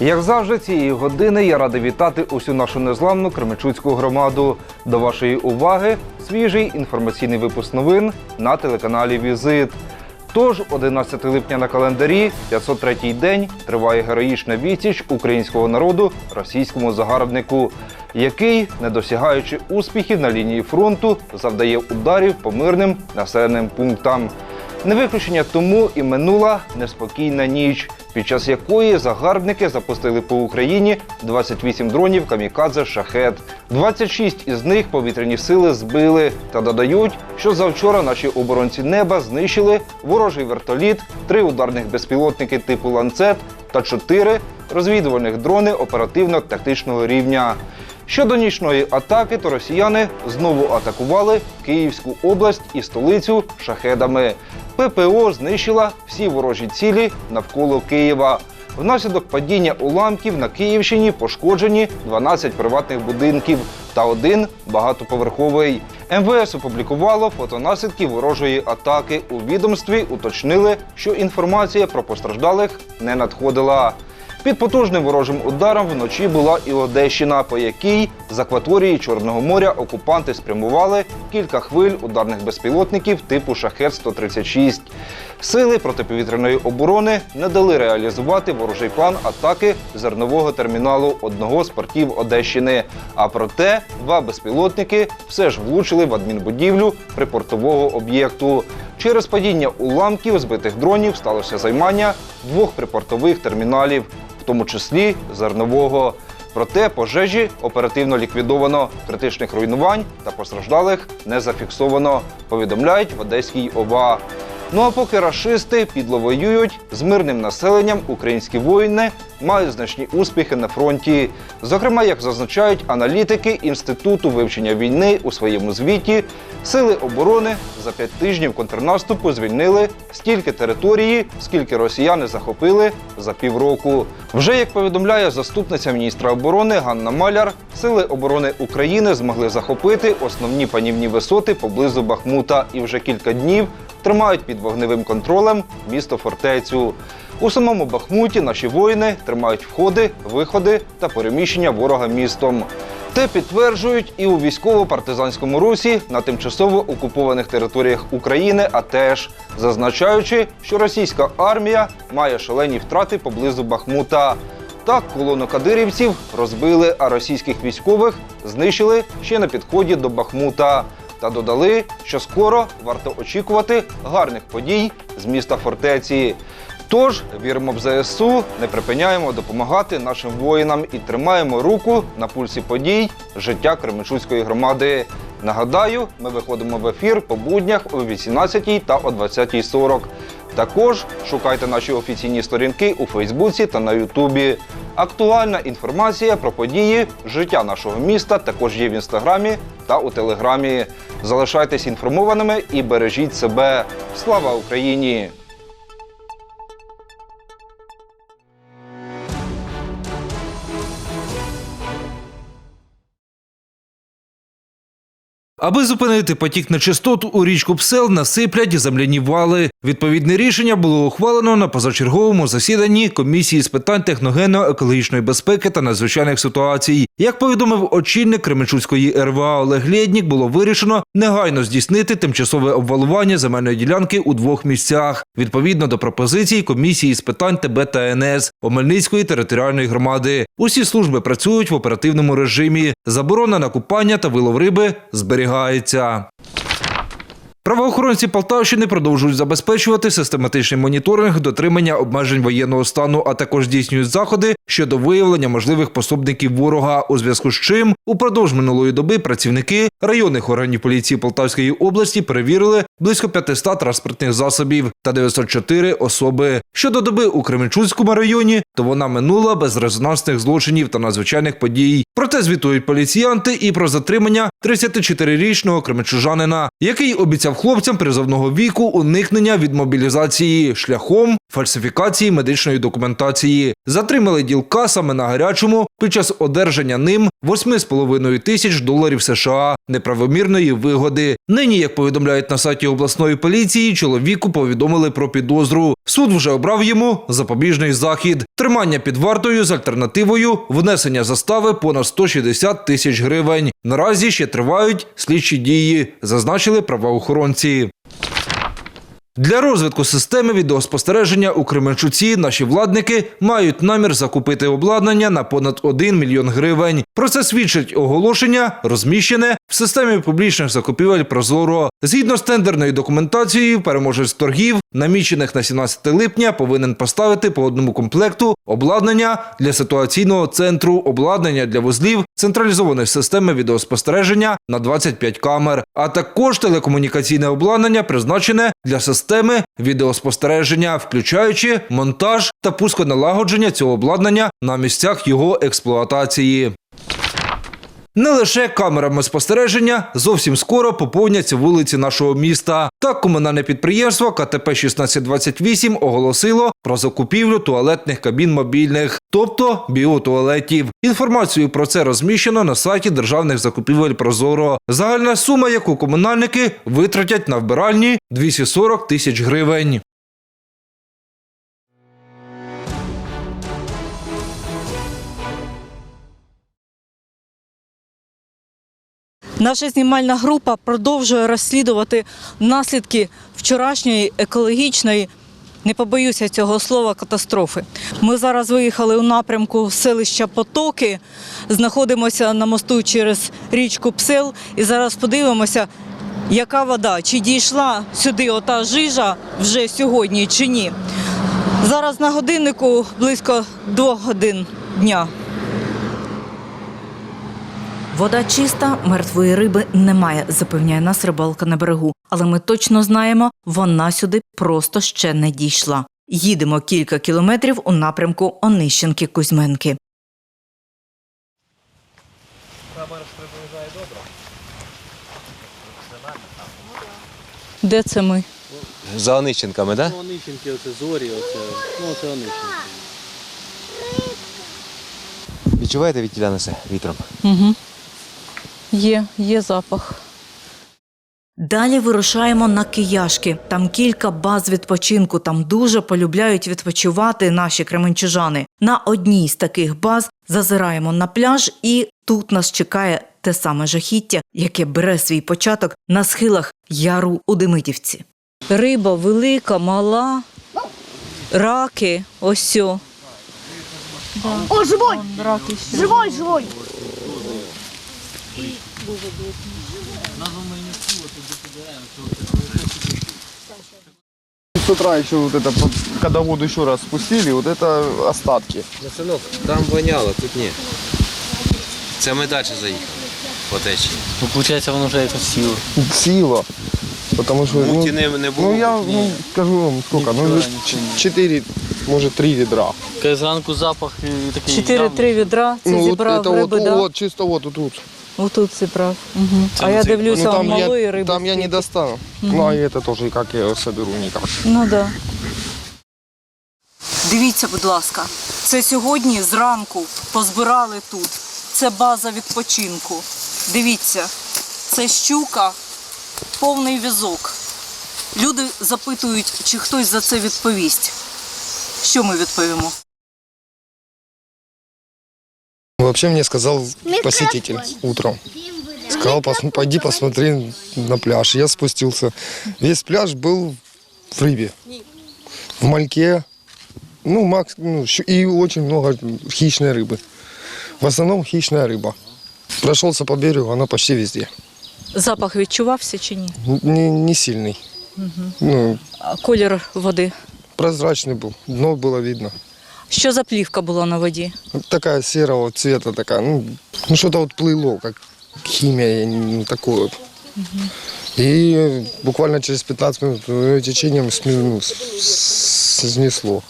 Як завжди, цієї години я радий вітати усю нашу незламну Кременчуцьку громаду. До вашої уваги свіжий інформаційний випуск новин на телеканалі Візит. Тож, 11 липня на календарі, 503-й день, триває героїчна відсіч українського народу російському загарбнику, який, не досягаючи успіхів на лінії фронту, завдає ударів по мирним населеним пунктам. Не виключення тому і минула неспокійна ніч, під час якої загарбники запустили по Україні 28 дронів камікадзе шахет. 26 із них повітряні сили збили та додають, що завчора наші оборонці неба знищили ворожий вертоліт, три ударних безпілотники типу ланцет та чотири розвідувальних дрони оперативно-тактичного рівня. Щодо нічної атаки, то росіяни знову атакували Київську область і столицю шахедами. ППО знищила всі ворожі цілі навколо Києва. Внаслідок падіння уламків на Київщині пошкоджені 12 приватних будинків та один багатоповерховий. МВС опублікувало фотонаслідки ворожої атаки. У відомстві уточнили, що інформація про постраждалих не надходила. Під потужним ворожим ударом вночі була і Одещина, по якій з акваторії Чорного моря окупанти спрямували кілька хвиль ударних безпілотників типу Шахет-136. Сили протиповітряної оборони не дали реалізувати ворожий план атаки зернового терміналу одного з портів Одещини. А проте два безпілотники все ж влучили в адмінбудівлю припортового об'єкту. Через падіння уламків збитих дронів сталося займання двох припортових терміналів, в тому числі зернового. Проте пожежі оперативно ліквідовано, критичних руйнувань та постраждалих не зафіксовано, повідомляють в Одеській ОВА. Ну а поки рашисти підло воюють з мирним населенням, українські воїни мають значні успіхи на фронті. Зокрема, як зазначають аналітики Інституту вивчення війни у своєму звіті, сили оборони за п'ять тижнів контрнаступу звільнили стільки території, скільки росіяни захопили за півроку. Вже як повідомляє заступниця міністра оборони Ганна Маляр, сили оборони України змогли захопити основні панівні висоти поблизу Бахмута і вже кілька днів тримають під вогневим контролем місто фортецю. У самому Бахмуті наші воїни тримають входи, виходи та переміщення ворога містом. Те підтверджують і у військово-партизанському русі на тимчасово окупованих територіях України, а теж зазначаючи, що російська армія має шалені втрати поблизу Бахмута. Так, колону кадирівців розбили, а російських військових знищили ще на підході до Бахмута. Та додали, що скоро варто очікувати гарних подій з міста фортеці. Тож віримо в ЗСУ, не припиняємо допомагати нашим воїнам і тримаємо руку на пульсі подій життя Кременчуцької громади. Нагадаю, ми виходимо в ефір по буднях о 18 та о 20.40. Також шукайте наші офіційні сторінки у Фейсбуці та на Ютубі. Актуальна інформація про події життя нашого міста також є в інстаграмі та у телеграмі. Залишайтесь інформованими і бережіть себе. Слава Україні! Аби зупинити потік нечистот у річку Псел насиплять земляні вали. Відповідне рішення було ухвалено на позачерговому засіданні комісії з питань техногенно-екологічної безпеки та надзвичайних ситуацій. Як повідомив очільник Кременчуцької РВА Олег Лєднік, було вирішено негайно здійснити тимчасове обвалування земельної ділянки у двох місцях відповідно до пропозицій комісії з питань ТБ та НС Омельницької територіальної громади. Усі служби працюють в оперативному режимі. Заборона на купання та вилов риби зберігається. Правоохоронці Полтавщини продовжують забезпечувати систематичний моніторинг дотримання обмежень воєнного стану, а також здійснюють заходи щодо виявлення можливих пособників ворога. У зв'язку з чим упродовж минулої доби працівники районних органів поліції Полтавської області перевірили близько 500 транспортних засобів та 904 особи. Щодо доби у Кременчуцькому районі, то вона минула без резонансних злочинів та надзвичайних подій. Проте звітують поліціянти і про затримання 34-річного кременчужанина, який обіцяв хлопцям призовного віку уникнення від мобілізації шляхом фальсифікації медичної документації. Затримали ділка саме на гарячому під час одержання ним 8,5 тисяч доларів США неправомірної вигоди. Нині, як повідомляють на сайті обласної поліції, чоловіку повідомили про підозру. Суд вже обрав йому запобіжний захід, тримання під вартою з альтернативою внесення застави понад 160 тисяч гривень. Наразі ще тривають слідчі дії, зазначили правоохоронці. Для розвитку системи відеоспостереження у Кременчуці наші владники мають намір закупити обладнання на понад 1 мільйон гривень. Про це свідчить оголошення, розміщене в системі публічних закупівель Прозоро. Згідно з тендерною документацією, переможець торгів, намічених на 17 липня, повинен поставити по одному комплекту обладнання для ситуаційного центру, обладнання для вузлів, централізованої системи відеоспостереження на 25 камер, а також телекомунікаційне обладнання, призначене для системи відеоспостереження, включаючи монтаж та пусконалагодження цього обладнання на місцях його експлуатації. Не лише камерами спостереження зовсім скоро поповняться вулиці нашого міста. Так, комунальне підприємство КТП 1628 оголосило про закупівлю туалетних кабін мобільних, тобто біотуалетів. Інформацію про це розміщено на сайті державних закупівель Прозоро. Загальна сума, яку комунальники витратять на вбиральні 240 тисяч гривень. Наша знімальна група продовжує розслідувати наслідки вчорашньої екологічної, не побоюся цього слова, катастрофи. Ми зараз виїхали у напрямку селища Потоки, знаходимося на мосту через річку Псел і зараз подивимося, яка вода, чи дійшла сюди ота жижа вже сьогодні, чи ні. Зараз на годиннику близько двох годин дня. Вода чиста, мертвої риби немає, запевняє нас рибалка на берегу. Але ми точно знаємо, вона сюди просто ще не дійшла. Їдемо кілька кілометрів у напрямку Онищенки Кузьменки. Де це ми? За Онищенками, так? Ну, Онищенки, оце зорі, оце, ну це Онищенки. Відчуваєте від тіля несе вітром? Угу. Є, є запах. Далі вирушаємо на Кияшки. Там кілька баз відпочинку. Там дуже полюбляють відпочивати наші кременчужани. На одній з таких баз зазираємо на пляж, і тут нас чекає те саме жахіття, яке бере свій початок на схилах яру у Демидівці. Риба велика, мала, раки, ось. сьо. О, живой! Раки Живой, живой! С утра еще вот это, когда воду еще раз спустили, вот это остатки. Ну, синок, там воняло, тут ні. Це ми далі заїхали по течії. Ну, виходить, воно вже якось сіло. Сила. Потому что, ну, Муті не, не було. ну я ні. ну, скажу вам, сколько, ну, Нифига, ч- ничего нет. четыре, может, три ведра. Коли зранку запах і такий. Чотири-три відра. Це ну, вот зібрав это риби, вот, да? вот, чисто вот тут. Отут зібрав. Угу. А я дивлюся, Ну, там, малої я, риби. там я не достану. Ну, а это тоже, как я его соберу, никак. Ну так. Да. Дивіться, будь ласка, це сьогодні зранку позбирали тут. Це база відпочинку. Дивіться, це щука, повний візок. Люди запитують, чи хтось за це відповість. Що ми відповімо? Вообще мне сказал посетитель утром. Сказал, пос- пойди посмотри на пляж. Я спустился. Весь пляж был в рыбе. В мальке. Ну, макс, ну, щу- и очень много хищной рыбы. В основном хищная рыба. Прошелся по берегу, она почти везде. Запах відчувався чи ні? Н- Не, не сильный. Ну, А Колір води. прозрачный был. Дно было видно. Що за плівка була на воді? Вот Такая серого цвета такая. Ну, ну что-то вот плыло, как химия, я не- ну, вот. И э, буквально через 15 минут течением сме- ну, снесло.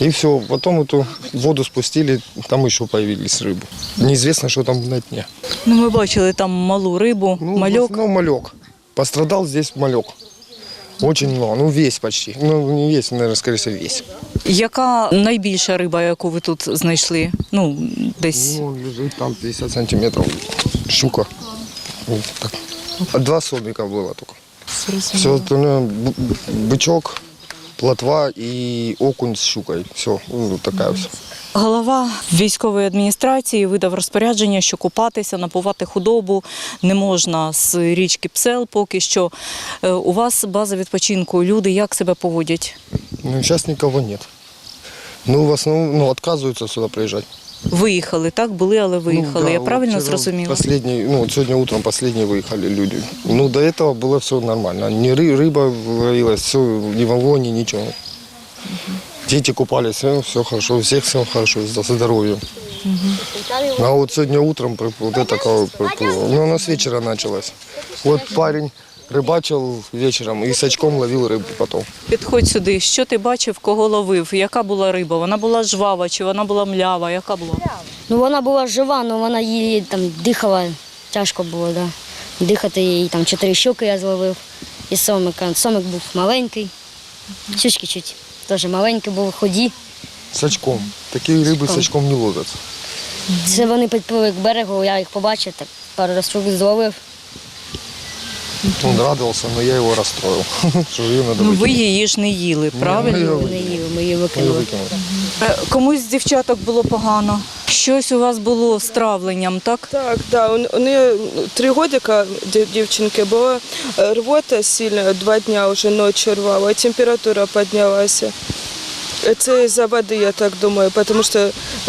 И все. Потом эту воду спустили, там еще появились рыбы. Неизвестно, что там на дне. Ну, ми бачили там малу рибу, Ну, мальок. основном малек. Пострадал здесь малек. Очень много, ну весь почти. Ну не весь, наверное, скорее всего весь. Яка найбільша риба, яку ви тут знайшли? Ну, десь Ну, лежит там 50 сантиметров. Щука. Вот так. А Два сомика было только. Все остальное б- бычок, плотва и окунь с щукой. Все, ну, такая все. голова військової адміністрації видав розпорядження, що купатися, напувати худобу не можна з річки Псел поки що. Е, У вас база відпочинку. Люди як себе поводять? Ну, сейчас никого нет. Ну, в основном, ну, отказываются сюда приезжать. Виїхали, так? Були, але виїхали. Ну, да, Я вот правильно вчера зрозуміла? Последний, ну, вот сегодня утром последние выехали люди. Ну, до этого было все нормально. Ни ры- рыба ловилась, все, ни волони, ничего. Дети купались, все, все хорошо, у всех все хорошо, со здоровьем. А вот сегодня утром прип- вот это кого приплыло. Ну, оно с вечера началось. Вот парень рыбачил вечером и с очком ловил рыбу потом. Підходь сюди. Що ти бачив, кого ловив? Яка була риба? Вона була жвава чи вона була млява? Яка була? Ну вона була жива, але вона її там дихала, тяжко було, да. Дихати їй там чотири щоки я зловив. І сомика. Сомик був маленький, щучки чуть теж маленький був, ході. С очком. Такие рыбы с очком не ловятся. Це вони підпливли к берегу, я їх побачив, так пару разів зловив. Он радовался, но я его расстроил. Что ее надо Ну выкинуть. ви її ж не їли, правильно? ми Ми не їли, ми її Мы ее викинули. выкинули. Е, Комусь з дівчаток було погано. Щось у вас було з травленням, так? Так, да, у, у неї три годика дів- дівчинки була е, рвота сильна, два дня вже ночі рвала, і температура піднялася. Це из-за воды, я так думаю, потому что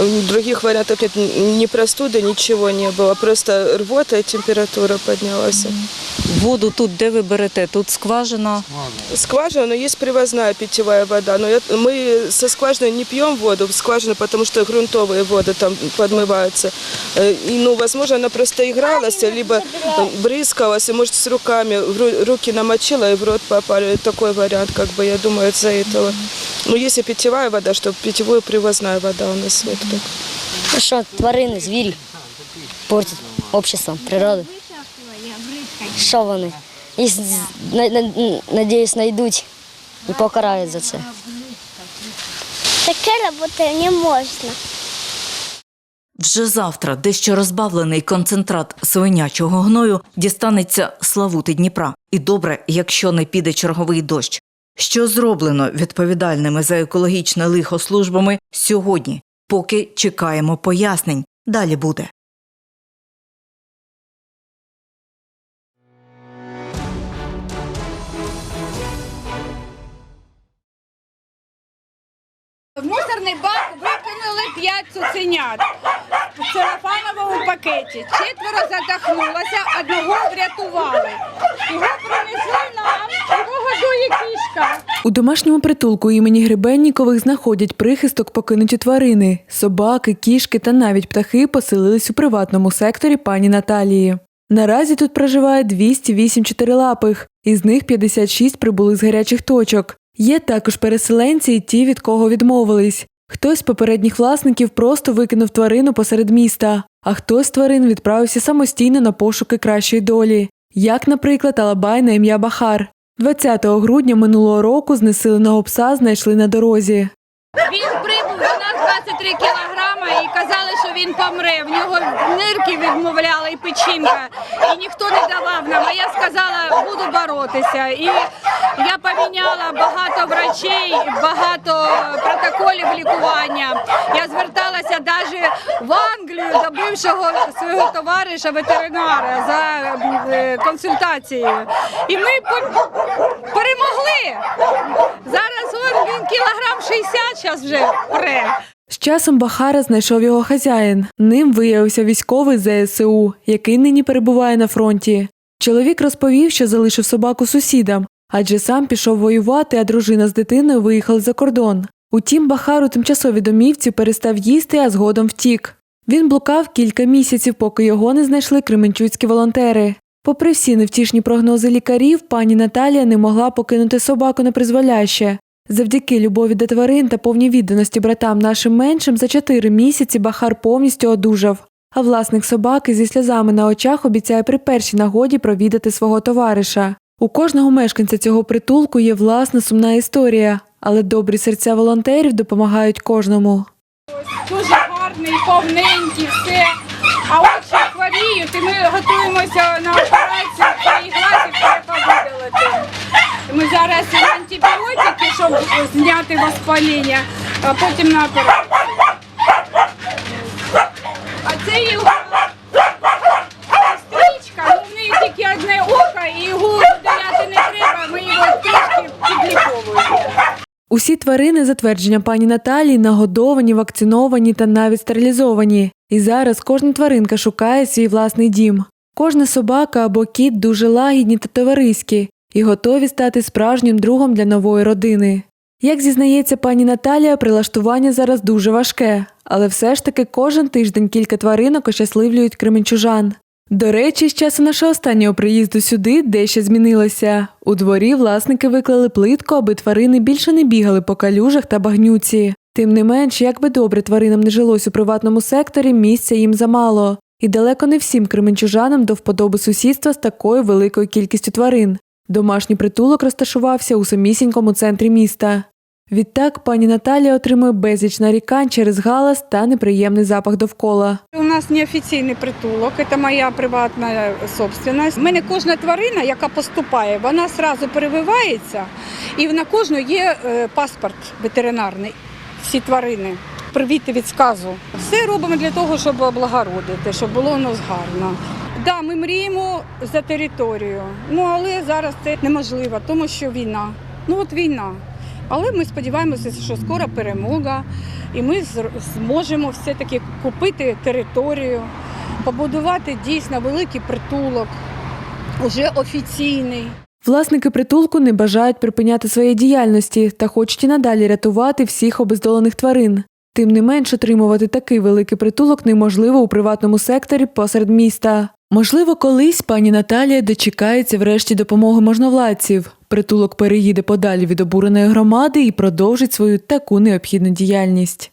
м, других вариантов нет, Н- ни простуды, ничего не было, просто рвота и температура поднялась. Воду тут де ви берете? Тут скважина. Скважина, но есть привозная питьевая вода, но я- мы со скважины не пьем воду, в скважину, потому что грунтовые воды там подмываются. Э, И, ну, возможно, она просто игралась, либо э, брызгалась, и, может, с руками, в ру- руки намочила и в рот попали. Такой вариант, как бы, я думаю, из-за этого. Ну, если питьевая вода, что питьевую привозная вода у нас нет. Так. Ну що, тварини, звірі портять общество, природу. Що вони? І, надіюсь, знайдуть і покарають за це. Таке робити не можна. Вже завтра дещо розбавлений концентрат свинячого гною дістанеться Славути Дніпра. І добре, якщо не піде черговий дощ. Що зроблено відповідальними за екологічне лихо службами сьогодні, поки чекаємо пояснень. Далі буде. В мусорний бак викинули п'ять цуценят в целофановому пакеті. Четверо задохнулося, одного врятували. Його принесли нам, його годує кішка. У домашньому притулку імені Гребеннікових знаходять прихисток покинуті тварини. Собаки, кішки та навіть птахи поселились у приватному секторі пані Наталії. Наразі тут проживає 208 чотирилапих, із них 56 прибули з гарячих точок. Є також переселенці і ті, від кого відмовились. Хтось з попередніх власників просто викинув тварину посеред міста, а хтось з тварин відправився самостійно на пошуки кращої долі, як, наприклад, Алабай на ім'я Бахар. 20 грудня минулого року знесиленого пса знайшли на дорозі. Він прибув до нас 23 кілограми що він помре. В нього нирки відмовляли і печінка. І ніхто не давав нам. А я сказала, буду боротися. І я поміняла багато врачей, багато протоколів лікування. Я зверталася навіть в Англію до бившого свого товариша ветеринара за е, консультацією. І ми перемогли. Зараз він кілограм 60 зараз вже пре. З часом Бахара знайшов його хазяїн. Ним виявився військовий ЗСУ, який нині перебуває на фронті. Чоловік розповів, що залишив собаку сусідам, адже сам пішов воювати, а дружина з дитиною виїхали за кордон. Утім, Бахар у тимчасовій домівці перестав їсти, а згодом втік. Він блукав кілька місяців, поки його не знайшли кременчуцькі волонтери. Попри всі невтішні прогнози лікарів, пані Наталія не могла покинути собаку на призволяще. Завдяки любові до тварин та повній відданості братам нашим меншим за чотири місяці Бахар повністю одужав. А власник собаки зі сльозами на очах обіцяє при першій нагоді провідати свого товариша. У кожного мешканця цього притулку є власна сумна історія, але добрі серця волонтерів допомагають кожному. Дуже гарний, повненький, все. А очі хворіють, і ми готуємося на операцію цієї глазів треба видалити. Ми зараз антибіотики, щоб зняти воспаління, а потім на. А це його сестричка, ну в неї тільки одне око, і його видаляти не треба, ми його трішки підліковуємо. Усі тварини, за твердженням пані Наталії, нагодовані, вакциновані та навіть стерилізовані. І зараз кожна тваринка шукає свій власний дім. Кожна собака або кіт дуже лагідні та товариські і готові стати справжнім другом для нової родини. Як зізнається пані Наталія, прилаштування зараз дуже важке, але все ж таки кожен тиждень кілька тваринок ощасливлюють кременчужан. До речі, з часу нашого останнього приїзду сюди дещо змінилося. У дворі власники виклали плитку, аби тварини більше не бігали по калюжах та багнюці. Тим не менш, як би добре тваринам не жилось у приватному секторі, місця їм замало. І далеко не всім кременчужанам до вподоби сусідства з такою великою кількістю тварин. Домашній притулок розташувався у самісінькому центрі міста. Відтак пані Наталія отримує безліч нарікань через галас та неприємний запах довкола. У нас неофіційний притулок, це моя приватна собственность. У мене кожна тварина, яка поступає, вона одразу перевивається, і на кожну є е, паспорт ветеринарний. Всі тварини. Привіти від сказу. Все робимо для того, щоб облагородити, щоб було у нас гарно. Да, ми мріємо за територію, ну але зараз це неможливо, тому що війна. Ну от війна. Але ми сподіваємося, що скоро перемога, і ми зможемо все-таки купити територію, побудувати дійсно великий притулок, уже офіційний. Власники притулку не бажають припиняти своєї діяльності та хочуть і надалі рятувати всіх обездолених тварин. Тим не менш, отримувати такий великий притулок неможливо у приватному секторі посеред міста. Можливо, колись пані Наталія дочекається врешті допомоги можновладців. Притулок переїде подалі від обуреної громади і продовжить свою таку необхідну діяльність.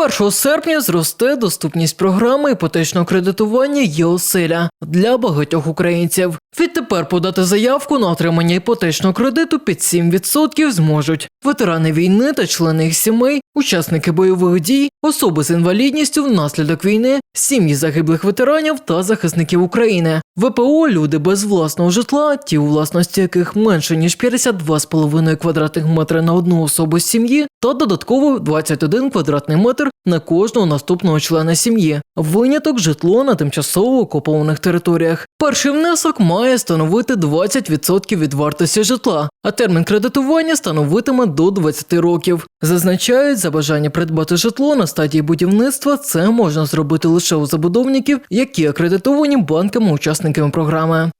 З 1 серпня зросте доступність програми іпотечного кредитування «Єоселя» для багатьох українців. Відтепер подати заявку на отримання іпотечного кредиту під 7% зможуть ветерани війни та члени їх сімей, учасники бойових дій, особи з інвалідністю внаслідок війни, сім'ї загиблих ветеранів та захисників України. ВПО люди без власного житла, ті у власності яких менше ніж 52,5 квадратних метри на одну особу з сім'ї, та додатково 21 квадратний метр на кожного наступного члена сім'ї. Виняток житло на тимчасово окупованих територіях. Перший внесок має становити 20% від вартості житла, а термін кредитування становитиме до 20 років. Зазначають, за бажання придбати житло на стадії будівництва це можна зробити лише у забудовників, які акредитовані банками-учасниками програми.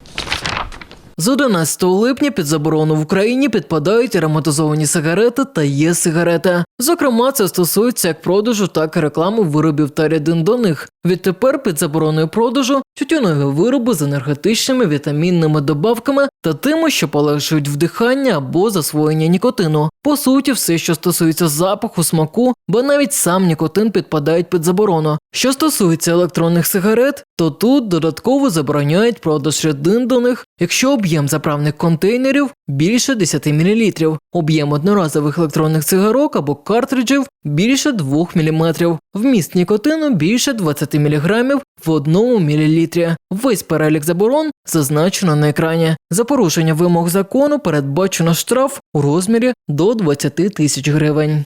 З 11 липня під заборону в Україні підпадають ароматизовані сигарети та є сигарети. Зокрема, це стосується як продажу, так і реклами виробів та рідин до них. Відтепер під забороною продажу тютюнові вироби з енергетичними вітамінними добавками та тими, що полегшують вдихання або засвоєння нікотину. По суті, все, що стосується запаху, смаку, бо навіть сам нікотин підпадають під заборону. Що стосується електронних сигарет, то тут додатково забороняють продаж рідин до них, якщо об'єм заправних контейнерів більше 10 мл, об'єм одноразових електронних цигарок або картриджів більше 2 мм, вміст нікотину більше 20 мг в 1 мл. Весь перелік заборон зазначено на екрані. За порушення вимог закону передбачено штраф у розмірі до 20 тисяч гривень.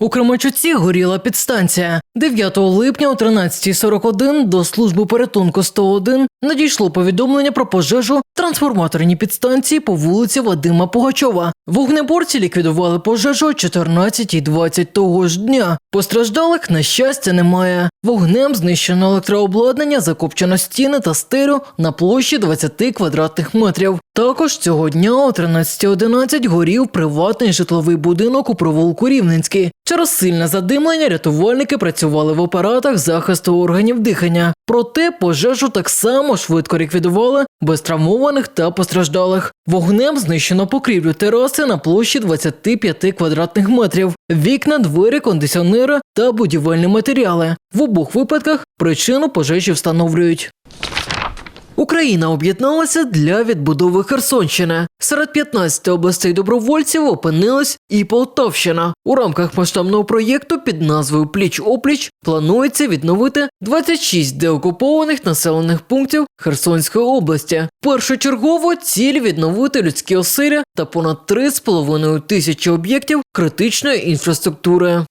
У Кремачуці горіла підстанція. 9 липня о 13.41 до служби порятунку 101 надійшло повідомлення про пожежу в трансформаторній підстанції по вулиці Вадима Пугачова. Вогнеборці ліквідували пожежу о 14.20 того ж дня. Постраждалих, на щастя, немає. Вогнем знищено електрообладнання, закопчено стіни та стерео на площі 20 квадратних метрів. Також цього дня о 13.11 горів приватний житловий будинок у провулку Рівненський. Через сильне задимлення рятувальники працювали працювали в апаратах захисту органів дихання. Проте пожежу так само швидко ліквідували без травмованих та постраждалих. Вогнем знищено покрівлю тераси на площі 25 квадратних метрів, вікна, двері, кондиціонери та будівельні матеріали. В обох випадках причину пожежі встановлюють. Україна об'єдналася для відбудови Херсонщини. Серед 15 областей добровольців опинилась і Полтавщина. У рамках масштабного проєкту під назвою Пліч опліч планується відновити 26 деокупованих населених пунктів Херсонської області. Першочергово ціль відновити людські оселі та понад 3,5 тисячі об'єктів критичної інфраструктури.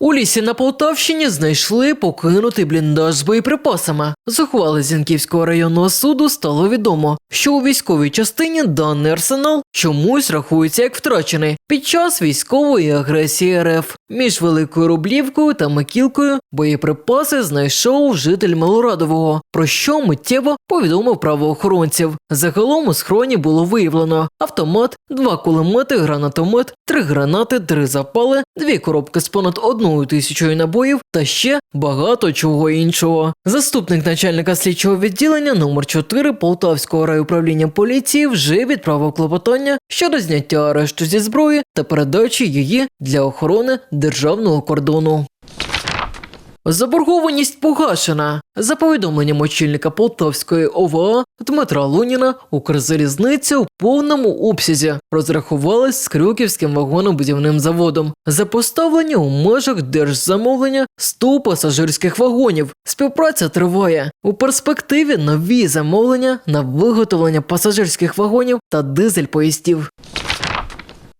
У лісі на Полтавщині знайшли покинутий бліндаж з боєприпасами. З ухвали Зінківського районного суду стало відомо, що у військовій частині даний арсенал чомусь рахується як втрачений під час військової агресії РФ. Між Великою Рублівкою та Макілкою боєприпаси знайшов житель Малорадового, про що миттєво повідомив правоохоронців. Загалом у схроні було виявлено автомат, два кулемети, гранатомет, три гранати, три запали, дві коробки з понад одною тисячою набоїв та ще багато чого іншого. Заступник начальника слідчого відділення номер 4 Полтавського райуправління поліції вже відправив клопотання щодо зняття арешту зі зброї та передачі її для охорони державного кордону. Заборгованість погашена. За повідомленням очільника Полтавської ОВА Дмитра Луніна, Укрзалізниця у повному обсязі розрахувалась з Крюківським вагонобудівним заводом за поставлення у межах держзамовлення 100 пасажирських вагонів. Співпраця триває. У перспективі нові замовлення на виготовлення пасажирських вагонів та дизель-поїздів.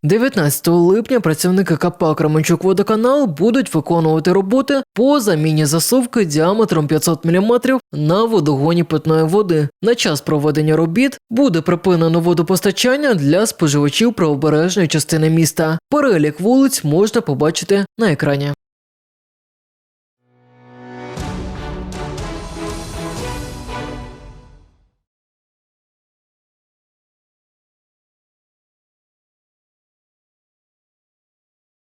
19 липня працівники КП Кременчук водоканал будуть виконувати роботи по заміні засувки діаметром 500 мм на водогоні питної води. На час проведення робіт буде припинено водопостачання для споживачів правобережної частини міста. Перелік вулиць можна побачити на екрані.